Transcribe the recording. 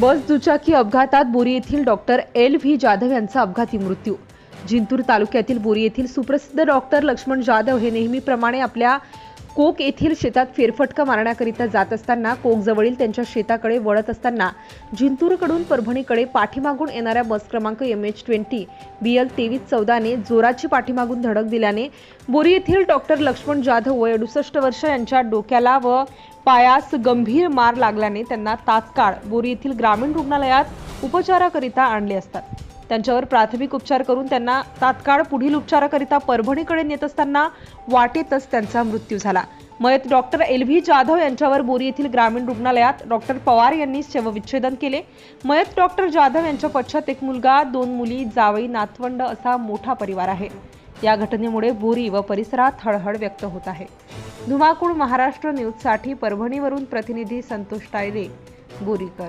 बस दुचाकी अपघातात बोरी येथील डॉक्टर एल व्ही जाधव यांचा अपघाती मृत्यू. जिंतूर तालुक्यातील बोरी येथील सुप्रसिद्ध डॉक्टर लक्ष्मण जाधव हे नेहमीप्रमाणे आपल्या कोक येथील शेतात फेरफटका मारण्याकरिता जात असताना कोकजवळील त्यांच्या शेताकडे वळत असताना जिंतूरकडून परभणीकडे पाठीमागून येणाऱ्या बस क्रमांक M H twenty B L तेवीस चौदाने जोराची पाठीमागून धडक दिल्याने बोरी येथील डॉक्टर लक्ष्मण जाधव वय अडुसष्ट वर्ष यांच्या डोक्याला व पायास गंभीर मार लागल्याने त्यांना तात्काळ बोरी येथील ग्रामीण रुग्णालयात उपचाराकरिता आणले असतात. त्यांच्यावर प्राथमिक उपचार करून त्यांना तात्काळ पुढील उपचाराकरिता परभणीकडे नेत असताना वाटेतच त्यांचा मृत्यू झाला. मयत डॉक्टर एल व्ही जाधव यांच्यावर बोरी येथील ग्रामीण रुग्णालयात डॉक्टर पवार यांनी शवविच्छेदन केले. मयत डॉक्टर जाधव यांच्या पश्चात एक मुलगा दोन मुली जावई नातवंड असा मोठा परिवार आहे. या घटनेमुळे बोरी व परिसरात हळहळ व्यक्त होत आहे. धुमाकूळ महाराष्ट्र न्यूजसाठी परभणीवरून प्रतिनिधी संतोष टायरे बोरीकर.